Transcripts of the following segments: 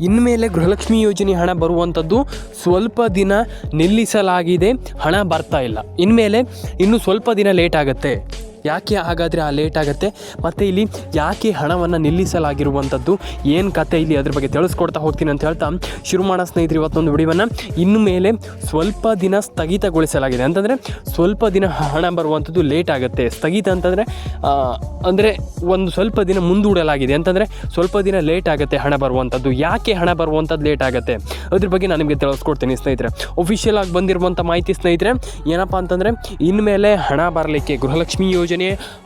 ಇನ್ಮೇಲೆ ಗೃಹಲಕ್ಷ್ಮಿ ಯೋಜನೆ ಹಣ ಬರುವಂಥದ್ದು ಸ್ವಲ್ಪ ದಿನ ನಿಲ್ಲಿಸಲಾಗಿದೆ, ಹಣ ಬರ್ತಾ ಇಲ್ಲ. ಇನ್ಮೇಲೆ ಇನ್ನು ಸ್ವಲ್ಪ ದಿನ ಲೇಟ್ ಆಗುತ್ತೆ. ಯಾಕೆ ಹಾಗಾದರೆ ಆ ಲೇಟ್ ಆಗುತ್ತೆ? ಮತ್ತು ಇಲ್ಲಿ ಯಾಕೆ ಹಣವನ್ನು ನಿಲ್ಲಿಸಲಾಗಿರುವಂಥದ್ದು ಏನು ಕತೆ ಇಲ್ಲಿ ಅದ್ರ ಬಗ್ಗೆ ತಿಳಿಸ್ಕೊಡ್ತಾ ಹೋಗ್ತೀನಿ ಅಂತ ಹೇಳ್ತಾ ಶುರು ಮಾಡೋ ಸ್ನೇಹಿತರು, ಇವತ್ತೊಂದು ವಿಡಿಯೋವನ್ನು ಇನ್ನು ಮೇಲೆ ಸ್ವಲ್ಪ ದಿನ ಸ್ಥಗಿತಗೊಳಿಸಲಾಗಿದೆ. ಅಂತಂದರೆ ಸ್ವಲ್ಪ ದಿನ ಹಣ ಬರುವಂಥದ್ದು ಲೇಟ್ ಆಗುತ್ತೆ. ಸ್ಥಗಿತ ಅಂತಂದರೆ ಅಂದರೆ ಒಂದು ಸ್ವಲ್ಪ ದಿನ ಮುಂದೂಡಲಾಗಿದೆ. ಅಂತಂದರೆ ಸ್ವಲ್ಪ ದಿನ ಲೇಟ್ ಆಗುತ್ತೆ ಹಣ ಬರುವಂಥದ್ದು ಯಾಕೆ ಹಣ ಬರುವಂಥದ್ದು ಲೇಟ್ ಆಗುತ್ತೆ? ಅದ್ರ ಬಗ್ಗೆ ನಾನು ನಿಮಗೆ ತಿಳಿಸ್ಕೊಡ್ತೀನಿ ಸ್ನೇಹಿತರೆ. ಒಫಿಷಿಯಲ್ ಆಗಿ ಬಂದಿರುವಂಥ ಮಾಹಿತಿ ಸ್ನೇಹಿತರೆ, ಏನಪ್ಪ ಅಂತಂದರೆ ಇನ್ಮೇಲೆ ಹಣ ಬರಲಿಕ್ಕೆ ಗೃಹಲಕ್ಷ್ಮಿ ಯೋಜನೆ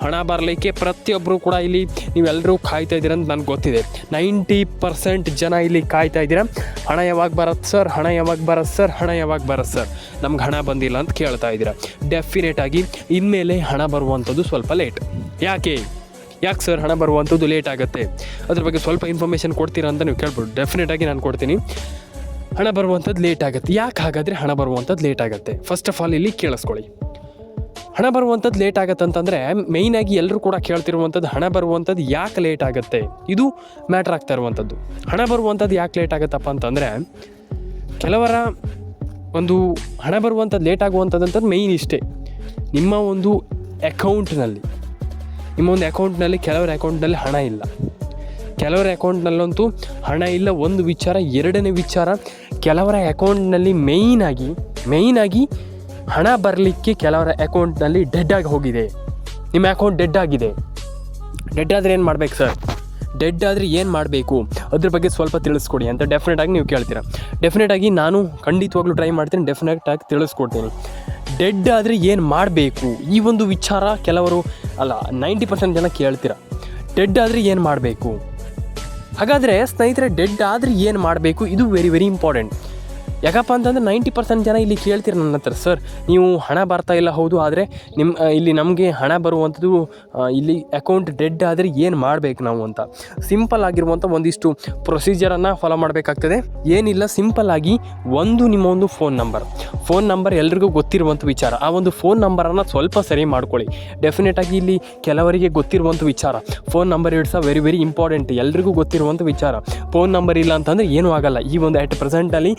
ಹಣ ಬರಲಿಕ್ಕೆ ಪ್ರತಿಯೊಬ್ಬರು ಕೂಡ ಇಲ್ಲಿ ನೀವೆಲ್ಲರೂ ಕಾಯ್ತಾ ಇದ್ದೀರ ಅಂತ ನನಗೆ ಗೊತ್ತಿದೆ. ನೈಂಟಿ ಪರ್ಸೆಂಟ್ ಜನ ಇಲ್ಲಿ ಕಾಯ್ತಾ ಇದ್ದೀರಾ. ಹಣ ಯಾವಾಗ ಬರತ್ತೆ ಸರ್? ಹಣ ಯಾವಾಗ ಬರತ್ತೆ ಸರ್? ಹಣ ಯಾವಾಗ ಬರತ್ತೆ ಸರ್? ನಮ್ಗೆ ಹಣ ಬಂದಿಲ್ಲ ಅಂತ ಕೇಳ್ತಾ ಇದ್ದೀರಾ. ಡೆಫಿನೆಟ್ ಆಗಿ ಇನ್ಮೇಲೆ ಹಣ ಬರುವಂಥದ್ದು ಸ್ವಲ್ಪ ಲೇಟ್ ಯಾಕೆ? ಯಾಕೆ ಸರ್ ಹಣ ಬರುವಂಥದ್ದು ಲೇಟ್ ಆಗುತ್ತೆ? ಅದ್ರ ಬಗ್ಗೆ ಸ್ವಲ್ಪ ಇನ್ಫಾರ್ಮೇಷನ್ ಕೊಡ್ತೀರಾ ಅಂತ ನೀವು ಕೇಳ್ಬೋದು. ಡೆಫಿನೆಟಾಗಿ ನಾನು ಕೊಡ್ತೀನಿ. ಹಣ ಬರುವಂಥದ್ದು ಲೇಟ್ ಆಗುತ್ತೆ. ಯಾಕೆ ಹಾಗಾದರೆ ಹಣ ಬರುವಂಥದ್ದು ಲೇಟ್ ಆಗುತ್ತೆ? ಫಸ್ಟ್ ಆಫ್ ಆಲ್ ಇಲ್ಲಿ ಕೇಳಿಸ್ಕೊಳ್ಳಿ. ಹಣ ಬರುವಂಥದ್ದು ಲೇಟ್ ಆಗುತ್ತೆ ಅಂತಂದರೆ ಮೇಯ್ನಾಗಿ ಎಲ್ಲರೂ ಕೂಡ ಕೇಳ್ತಿರುವಂಥದ್ದು ಹಣ ಬರುವಂಥದ್ದು ಯಾಕೆ ಲೇಟ್ ಆಗುತ್ತೆ? ಇದು ಮ್ಯಾಟ್ರ್ ಆಗ್ತಾ ಇರುವಂಥದ್ದು. ಹಣ ಬರುವಂಥದ್ದು ಯಾಕೆ ಲೇಟ್ ಆಗುತ್ತಪ್ಪ ಅಂತಂದರೆ ಕೆಲವರ ಒಂದು ಹಣ ಬರುವಂಥದ್ದು ಲೇಟ್ ಆಗುವಂಥದ್ದು ಮೇಯ್ನ್ ಇಷ್ಟೇ. ನಿಮ್ಮ ಒಂದು ಅಕೌಂಟ್ನಲ್ಲಿ ನಿಮ್ಮ ಒಂದು ಅಕೌಂಟ್ನಲ್ಲಿ ಕೆಲವರ ಅಕೌಂಟ್ನಲ್ಲಿ ಹಣ ಇಲ್ಲ. ಕೆಲವರ ಅಕೌಂಟ್ನಲ್ಲಂತೂ ಹಣ ಇಲ್ಲ ಒಂದು ವಿಚಾರ, ಎರಡನೇ ವಿಚಾರ, ಕೆಲವರ ಅಕೌಂಟ್ನಲ್ಲಿ ಮೇಯ್ನಾಗಿ ಮೇಯ್ನಾಗಿ ಹಣ ಬರಲಿಕ್ಕೆ ಕೆಲವರ ಅಕೌಂಟ್ನಲ್ಲಿ ಡೆಡ್ ಆಗಿ ಹೋಗಿದೆ. ನಿಮ್ಮ ಅಕೌಂಟ್ ಡೆಡ್ ಆಗಿದೆ. ಡೆಡ್ ಆದರೆ ಏನು ಮಾಡ್ಬೇಕು ಸರ್ ಡೆಡ್ ಆದರೆ ಏನು ಮಾಡಬೇಕು? ಅದ್ರ ಬಗ್ಗೆ ಸ್ವಲ್ಪ ತಿಳಿಸ್ಕೊಡಿ ಅಂತ ಡೆಫಿನೆಟಾಗಿ ನೀವು ಕೇಳ್ತೀರಾ. ಡೆಫಿನೆಟಾಗಿ ನಾನು ಖಂಡಿತವಾಗ್ಲೂ ಟ್ರೈ ಮಾಡ್ತೀನಿ ಡೆಫಿನೆಟಾಗಿ ತಿಳಿಸ್ಕೊಡ್ತೀನಿ. ಡೆಡ್ ಆದರೆ ಏನು ಮಾಡಬೇಕು? ಈ ಒಂದು ವಿಚಾರ ಕೆಲವರು, ಅಲ್ಲ ನೈಂಟಿ ಪರ್ಸೆಂಟ್ ಜನ ಕೇಳ್ತೀರ. ಡೆಡ್ ಆದರೆ ಏನು ಮಾಡಬೇಕು? ಹಾಗಾದರೆ ಸ್ನೇಹಿತರೆ ಡೆಡ್ ಆದರೆ ಏನು ಮಾಡಬೇಕು? ಇದು ವೆರಿ ವೆರಿ ಇಂಪಾರ್ಟೆಂಟ್ ಯಾಕಪ್ಪ ಅಂತಂದರೆ ನೈಂಟಿ ಪರ್ಸೆಂಟ್ ಜನ ಇಲ್ಲಿ ಕೇಳ್ತೀರ ನನ್ನ ಹತ್ರ. ಸರ್ ನೀವು ಹಣ ಬರ್ತಾ ಇಲ್ಲ, ಹೌದು, ಆದರೆ ನಿಮ್ಮ ಇಲ್ಲಿ ನಮಗೆ ಹಣ ಬರುವಂಥದ್ದು ಇಲ್ಲಿ ಅಕೌಂಟ್ ಡೆಡ್ ಆದರೆ ಏನು ಮಾಡಬೇಕು ನಾವು ಅಂತ. ಸಿಂಪಲ್ ಆಗಿರುವಂಥ ಒಂದಿಷ್ಟು ಪ್ರೊಸೀಜರನ್ನು ಫಾಲೋ ಮಾಡಬೇಕಾಗ್ತದೆ. ಏನಿಲ್ಲ ಸಿಂಪಲ್ ಆಗಿ ಒಂದು ನಿಮ್ಮ ಒಂದು ಫೋನ್ ನಂಬರ್ ಫೋನ್ ನಂಬರ್ ಎಲ್ರಿಗೂ ಗೊತ್ತಿರುವಂಥ ವಿಚಾರ. ಆ ಒಂದು ಫೋನ್ ನಂಬರನ್ನು ಸ್ವಲ್ಪ ಸರಿ ಮಾಡ್ಕೊಳ್ಳಿ. ಡೆಫಿನೆಟಾಗಿ ಇಲ್ಲಿ ಕೆಲವರಿಗೆ ಗೊತ್ತಿರುವಂಥ ವಿಚಾರ. Phone number it's very very important ಎಲ್ರಿಗೂ ಗೊತ್ತಿರುವಂಥ ವಿಚಾರ. ಫೋನ್ ನಂಬರ್ ಇಲ್ಲ ಅಂತಂದರೆ ಏನೂ ಆಗಲ್ಲ. ಈ ಒಂದು ಅಟ್ ಪ್ರೆಸೆಂಟಲ್ಲಿ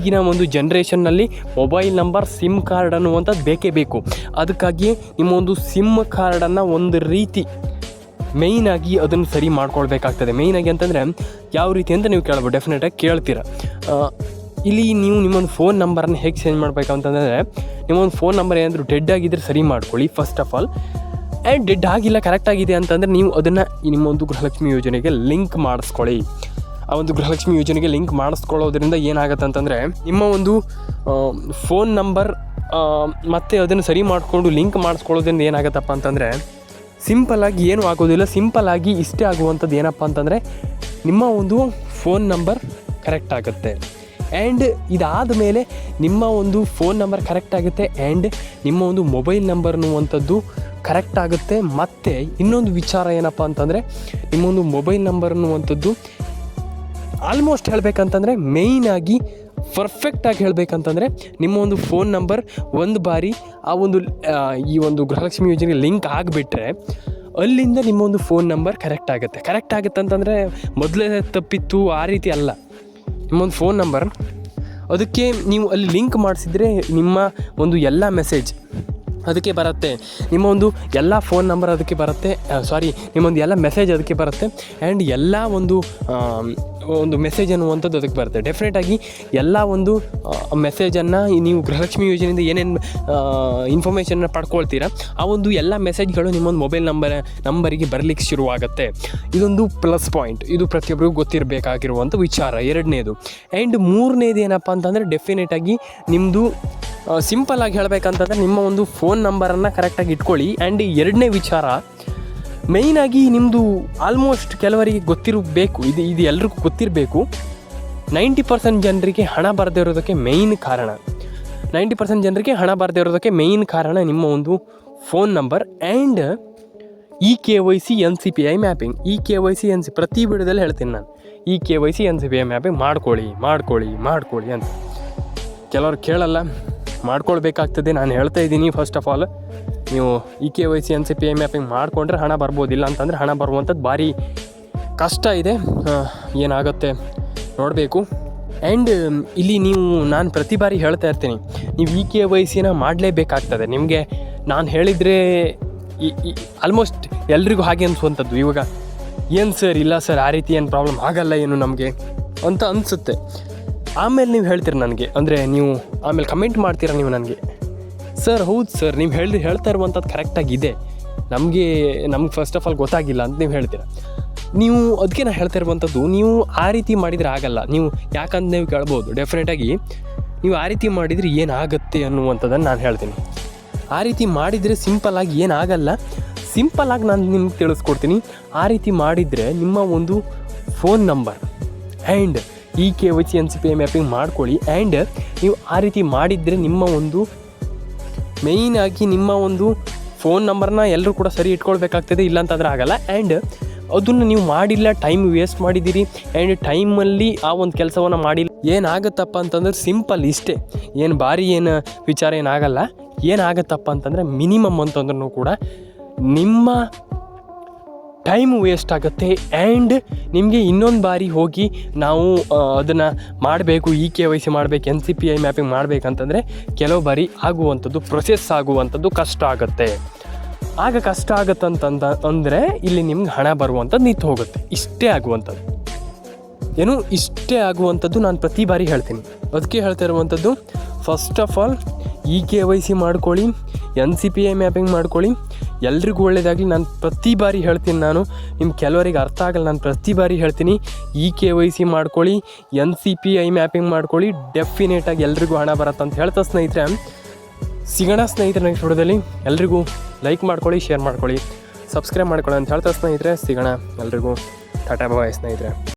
ಈಗಿನ ಒಂದು ಜನ್ರೇಷನ್ನಲ್ಲಿ ಮೊಬೈಲ್ ನಂಬರ್ ಸಿಮ್ ಕಾರ್ಡ್ ಅನ್ನುವಂಥದ್ದು ಬೇಕೇ ಬೇಕು. ಅದಕ್ಕಾಗಿ ನಿಮ್ಮ ಒಂದು ಸಿಮ್ ಕಾರ್ಡನ್ನು ಒಂದು ರೀತಿ ಮೇಯ್ನಾಗಿ ಅದನ್ನು ಸರಿ ಮಾಡ್ಕೊಳ್ಬೇಕಾಗ್ತದೆ. ಮೇಯ್ನಾಗಿ ಅಂತಂದರೆ ಯಾವ ರೀತಿ ಅಂತ ನೀವು ಕೇಳ್ಬೋದು ಡೆಫಿನೆಟಾಗಿ ಕೇಳ್ತೀರ. ಇಲ್ಲಿ ನೀವು ನಿಮ್ಮೊಂದು ಫೋನ್ ನಂಬರನ್ನು ಹೇಗೆ ಚೇಂಜ್ ಮಾಡಬೇಕು ಅಂತಂದರೆ ನಿಮ್ಮೊಂದು ಫೋನ್ ನಂಬರ್ ಏನಾದರೂ ಡೆಡ್ ಆಗಿದ್ದರೆ ಸರಿ ಮಾಡ್ಕೊಳ್ಳಿ first of all and dead ಆಗಿಲ್ಲ ಕರೆಕ್ಟ್ ಆಗಿದೆ ಅಂತಂದರೆ ನೀವು ಅದನ್ನು ನಿಮ್ಮ ಒಂದು ಗೃಹಲಕ್ಷ್ಮಿ ಯೋಜನೆಗೆ ಲಿಂಕ್ ಮಾಡಿಸ್ಕೊಳ್ಳಿ. ಆ ಒಂದು ಗೃಹಲಕ್ಷ್ಮಿ ಯೋಜನೆಗೆ ಲಿಂಕ್ ಮಾಡಿಸ್ಕೊಳ್ಳೋದ್ರಿಂದ ಏನಾಗುತ್ತೆ ಅಂತಂದರೆ ನಿಮ್ಮ ಒಂದು ಫೋನ್ ನಂಬರ್ ಮತ್ತು ಅದನ್ನು ಸರಿ ಮಾಡಿಕೊಂಡು ಲಿಂಕ್ ಮಾಡಿಸ್ಕೊಳ್ಳೋದ್ರಿಂದ ಏನಾಗುತ್ತಪ್ಪ ಅಂತಂದರೆ ಸಿಂಪಲ್ಲಾಗಿ ಏನೂ ಆಗೋದಿಲ್ಲ. ಸಿಂಪಲ್ಲಾಗಿ ಇಷ್ಟೇ ಆಗುವಂಥದ್ದು ಏನಪ್ಪ ಅಂತಂದರೆ ನಿಮ್ಮ ಒಂದು ಫೋನ್ ನಂಬರ್ ಕರೆಕ್ಟ್ ಆಗುತ್ತೆ. ಆ್ಯಂಡ್ ಇದಾದ ಮೇಲೆ ನಿಮ್ಮ ಒಂದು ಫೋನ್ ನಂಬರ್ ಕರೆಕ್ಟ್ ಆಗುತ್ತೆ. ಆ್ಯಂಡ್ ನಿಮ್ಮ ಒಂದು ಮೊಬೈಲ್ ನಂಬರ್ ಅನ್ನುವಂಥದ್ದು ಕರೆಕ್ಟ್ ಆಗುತ್ತೆ. ಮತ್ತು ಇನ್ನೊಂದು ವಿಚಾರ ಏನಪ್ಪ ಅಂತಂದರೆ ನಿಮ್ಮೊಂದು ಮೊಬೈಲ್ ನಂಬರ್ ಅನ್ನುವಂಥದ್ದು ಆಲ್ಮೋಸ್ಟ್ ಹೇಳಬೇಕಂತಂದರೆ ಮೇಯ್ನಾಗಿ ಪರ್ಫೆಕ್ಟಾಗಿ ಹೇಳಬೇಕಂತಂದರೆ ನಿಮ್ಮ ಒಂದು ಫೋನ್ ನಂಬರ್ ಒಂದು ಬಾರಿ ಆ ಒಂದು ಈ ಒಂದು ಗೃಹಲಕ್ಷ್ಮಿ ಯೋಜನೆಗೆ ಲಿಂಕ್ ಆಗಿಬಿಟ್ರೆ ಅಲ್ಲಿಂದ ನಿಮ್ಮ ಒಂದು ಫೋನ್ ನಂಬರ್ ಕರೆಕ್ಟ್ ಆಗುತ್ತೆ. ಕರೆಕ್ಟ್ ಆಗುತ್ತೆ ಅಂತಂದರೆ ಮೊದಲೇ ತಪ್ಪಿತ್ತು, ಆ ರೀತಿ ಅಲ್ಲ. ನಿಮ್ಮೊಂದು ಫೋನ್ ನಂಬರ್ ಅದಕ್ಕೆ ನೀವು ಅಲ್ಲಿ ಲಿಂಕ್ ಮಾಡಿಸಿದರೆ ನಿಮ್ಮ ಒಂದು ಎಲ್ಲ ಮೆಸೇಜ್ ಅದಕ್ಕೆ ಬರುತ್ತೆ. ನಿಮ್ಮ ಒಂದು ಎಲ್ಲ ಫೋನ್ ನಂಬರ್ ಅದಕ್ಕೆ ಬರುತ್ತೆ. ಸಾರಿ ನಿಮ್ಮೊಂದು ಎಲ್ಲ ಮೆಸೇಜ್ ಅದಕ್ಕೆ ಬರುತ್ತೆ. ಆ್ಯಂಡ್ ಎಲ್ಲ ಒಂದು ಒಂದು ಮೆಸೇಜ್ ಅನ್ನುವಂಥದ್ದು ಅದಕ್ಕೆ ಬರುತ್ತೆ. ಡೆಫಿನೆಟಾಗಿ ಎಲ್ಲ ಒಂದು ಮೆಸೇಜನ್ನು ನೀವು ಗೃಹಲಕ್ಷ್ಮಿ ಯೋಜನೆಯಿಂದ ಏನೇನು ಇನ್ಫಾರ್ಮೇಷನ್ನ ಪಡ್ಕೊಳ್ತೀರಾ, ಆ ಒಂದು ಎಲ್ಲ ಮೆಸೇಜ್ಗಳು ನಿಮ್ಮೊಂದು ಮೊಬೈಲ್ ನಂಬರ್ ನಂಬರಿಗೆ ಬರಲಿಕ್ಕೆ ಶುರುವಾಗುತ್ತೆ. ಇದೊಂದು ಪ್ಲಸ್ ಪಾಯಿಂಟ್ ಇದು ಪ್ರತಿಯೊಬ್ಬರಿಗೂ ಗೊತ್ತಿರಬೇಕಾಗಿರುವಂಥ ವಿಚಾರ. ಎರಡನೇದು. ಆ್ಯಂಡ್ ಮೂರನೇದು ಏನಪ್ಪ ಅಂತಂದರೆ ಡೆಫಿನೆಟಾಗಿ ನಿಮ್ಮದು ಸಿಂಪಲ್ ಆಗಿ ಹೇಳಬೇಕಂತಂದ್ರೆ ನಿಮ್ಮ ಒಂದು ಫೋನ್ ನಂಬರನ್ನು ಕರೆಕ್ಟಾಗಿ ಇಟ್ಕೊಳ್ಳಿ. ಆ್ಯಂಡ್ ಎರಡನೇ ವಿಚಾರ ಮೇಯ್ನಾಗಿ ನಿಮ್ಮದು ಆಲ್ಮೋಸ್ಟ್ ಕೆಲವರಿಗೆ ಗೊತ್ತಿರಬೇಕು, ಇದು ಇದು ಎಲ್ರಿಗೂ ಗೊತ್ತಿರಬೇಕು. ನೈಂಟಿ ಪರ್ಸೆಂಟ್ ಜನರಿಗೆ ಹಣ ಬರದೇ ಇರೋದಕ್ಕೆ ಮೇಯ್ನ್ ಕಾರಣ. ನೈಂಟಿ ಪರ್ಸೆಂಟ್ ಜನರಿಗೆ ಹಣ ಬರದೇ ಇರೋದಕ್ಕೆ ಮೇಯ್ನ್ ಕಾರಣ ನಿಮ್ಮ ಒಂದು phone number and E K Y C N C P I mapping E K Y C N C ಪ್ರತಿ ವಿಡಿಯೋದಲ್ಲಿ ಹೇಳ್ತೀನಿ ನಾನು. E K Y C N C P I mapping ಮಾಡ್ಕೊಳ್ಳಿ ಮಾಡ್ಕೊಳ್ಳಿ ಮಾಡ್ಕೊಳ್ಳಿ ಅಂತ. ಕೆಲವರು ಕೇಳಲ್ಲ. ಮಾಡ್ಕೊಳ್ಬೇಕಾಗ್ತದೆ. ನಾನು ಹೇಳ್ತಾ ಇದ್ದೀನಿ ಫಸ್ಟ್ ಆಫ್ ಆಲ್ ನೀವು E K Y C N C P I mapping ಮಾಡಿಕೊಂಡ್ರೆ ಹಣ ಬರ್ಬೋದಿಲ್ಲ ಅಂತಂದರೆ ಹಣ ಬರುವಂಥದ್ದು ಭಾರಿ ಕಷ್ಟ ಇದೆ. ಏನಾಗುತ್ತೆ ನೋಡಬೇಕು. ಆ್ಯಂಡ್ ಇಲ್ಲಿ ನೀವು, ನಾನು ಪ್ರತಿ ಬಾರಿ ಹೇಳ್ತಾ ಇರ್ತೀನಿ, ನೀವು ಇ ಕೆ ವೈ ಸಿನ ಮಾಡಲೇಬೇಕಾಗ್ತದೆ. ನಿಮಗೆ ನಾನು ಹೇಳಿದರೆ ಆಲ್ಮೋಸ್ಟ್ ಎಲ್ರಿಗೂ ಹಾಗೆ ಅನಿಸುವಂಥದ್ದು ಇವಾಗ. ಏನು ಸರ್ ಇಲ್ಲ ಸರ್ ಆ ರೀತಿ ಏನು ಪ್ರಾಬ್ಲಮ್ ಆಗಲ್ಲ ಏನು ನಮಗೆ ಅಂತ ಅನಿಸುತ್ತೆ. ಆಮೇಲೆ ನೀವು ಹೇಳ್ತೀರ ನನಗೆ? ಅಂದರೆ ನೀವು ಆಮೇಲೆ ಕಮೆಂಟ್ ಮಾಡ್ತೀರಾ ನೀವು ನನಗೆ? ಸರ್ ಹೌದು ಸರ್ ನೀವು ಹೇಳಿ ಹೇಳ್ತಾ ಇರುವಂಥದ್ದು ಕರೆಕ್ಟಾಗಿದೆ ನಮಗೆ, ನಮ್ಗೆ ಫಸ್ಟ್ ಆಫ್ ಆಲ್ ಗೊತ್ತಾಗಿಲ್ಲ ಅಂತ ನೀವು ಹೇಳ್ತೀರ. ನೀವು ಅದಕ್ಕೆ ನಾನು ಹೇಳ್ತಾ ಇರುವಂಥದ್ದು ನೀವು ಆ ರೀತಿ ಮಾಡಿದರೆ ಆಗಲ್ಲ. ನೀವು ಯಾಕಂತ ನೀವು ಕೇಳ್ಬೋದು. ಡೆಫಿನೆಟಾಗಿ ನೀವು ಆ ರೀತಿ ಮಾಡಿದರೆ ಏನಾಗುತ್ತೆ ಅನ್ನುವಂಥದ್ದನ್ನು ನಾನು ಹೇಳ್ತೀನಿ. ಆ ರೀತಿ ಮಾಡಿದರೆ ಸಿಂಪಲ್ಲಾಗಿ ಏನಾಗಲ್ಲ. ಸಿಂಪಲ್ಲಾಗಿ ನಾನು ನಿಮ್ಗೆ ತಿಳಿಸ್ಕೊಡ್ತೀನಿ. ಆ ರೀತಿ ಮಾಡಿದರೆ ನಿಮ್ಮ ಒಂದು phone number and E K Y C N C P I mapping ಮಾಡ್ಕೊಳ್ಳಿ. ಆ್ಯಂಡ್ ನೀವು ಆ ರೀತಿ ಮಾಡಿದರೆ ನಿಮ್ಮ ಒಂದು ಮೇಯ್ನಾಗಿ ನಿಮ್ಮ ಒಂದು ಫೋನ್ ನಂಬರ್ನ ಎಲ್ಲರೂ ಕೂಡ ಸರಿ ಇಟ್ಕೊಳ್ಬೇಕಾಗ್ತದೆ ಇಲ್ಲ ಅಂತಂದ್ರೆ ಆಗಲ್ಲ. ಆ್ಯಂಡ್ ಅದನ್ನು ನೀವು ಮಾಡಿಲ್ಲ ಟೈಮ್ ವೇಸ್ಟ್ ಮಾಡಿದ್ದೀರಿ. ಆ್ಯಂಡ್ ಟೈಮಲ್ಲಿ ಆ ಒಂದು ಕೆಲಸವನ್ನು ಮಾಡಿಲ್ಲ. ಏನಾಗುತ್ತಪ್ಪ ಅಂತಂದ್ರೆ ಸಿಂಪಲ್ ಇಷ್ಟೇ. ಏನು ಭಾರಿ ಏನು ವಿಚಾರ ಏನಾಗಲ್ಲ. ಏನಾಗುತ್ತಪ್ಪ ಅಂತಂದರೆ ಮಿನಿಮಮ್ ಅಂತಂದ್ರೂ ಕೂಡ ನಿಮ್ಮ ಟೈಮ್ ವೇಸ್ಟ್ ಆಗುತ್ತೆ ಆ್ಯಂಡ್ ನಿಮಗೆ ಇನ್ನೊಂದು ಬಾರಿ ಹೋಗಿ ನಾವು ಅದನ್ನು ಮಾಡಬೇಕು ಇ ಕೆ ವೈ ಸಿ ಮಾಡಬೇಕು, N C P I mapping ಮಾಡಬೇಕಂತಂದರೆ ಕೆಲವು ಬಾರಿ ಆಗುವಂಥದ್ದು ಪ್ರೊಸೆಸ್ ಆಗುವಂಥದ್ದು ಕಷ್ಟ ಆಗುತ್ತೆ. ಆಗ ಕಷ್ಟ ಆಗುತ್ತಂತಂದ, ಅಂದರೆ ಇಲ್ಲಿ ನಿಮ್ಗೆ ಹಣ ಬರುವಂಥದ್ದು ನಿಂತು ಹೋಗುತ್ತೆ. ಇಷ್ಟೇ ಆಗುವಂಥದ್ದು. ಏನು, ಇಷ್ಟೇ ಆಗುವಂಥದ್ದು ನಾನು ಪ್ರತಿ ಬಾರಿ ಹೇಳ್ತೀನಿ. ಅದಕ್ಕೆ ಹೇಳ್ತಾ ಇರುವಂಥದ್ದು first of all E K Y C ಮಾಡ್ಕೊಳ್ಳಿ, N C P I mapping ಮಾಡ್ಕೊಳ್ಳಿ ಎಲ್ರಿಗೂ ಒಳ್ಳೆಯದಾಗಲಿ ನಾನು ಪ್ರತಿ ಬಾರಿ ಹೇಳ್ತೀನಿ ನಾನು ನಿಮ್ಮ ಕೆಲವರಿಗೆ ಅರ್ಥ ಆಗಲ್ಲ, ನಾನು ಪ್ರತಿ ಬಾರಿ ಹೇಳ್ತೀನಿ ಇ ಕೆ ವೈ ಸಿ ಮಾಡ್ಕೊಳ್ಳಿ, N C P I mapping ಮಾಡ್ಕೊಳ್ಳಿ ಡೆಫಿನೇಟಾಗಿ ಎಲ್ರಿಗೂ ಹಣ ಬರುತ್ತೆ ಅಂತ ಹೇಳ್ತಾ ಸ್ನೇಹಿತರೆ. ಸಿಗೋಣ ಸ್ನೇಹಿತರೆ ನೆಕ್ಸ್ಟ್ ವಿಡಿಯೋದಲ್ಲಿ. ಎಲ್ರಿಗೂ ಲೈಕ್ ಮಾಡ್ಕೊಳ್ಳಿ ಶೇರ್ ಮಾಡ್ಕೊಳ್ಳಿ ಸಬ್ಸ್ಕ್ರೈಬ್ ಮಾಡ್ಕೊಳ್ಳಿ ಅಂತ ಹೇಳ್ತಾ ಸ್ನೇಹಿತರೆ. ಸಿಗೋಣ ಎಲ್ರಿಗೂ. ಟಾಟಾ ಬಾಯ್ ಸ್ನೇಹಿತರೆ.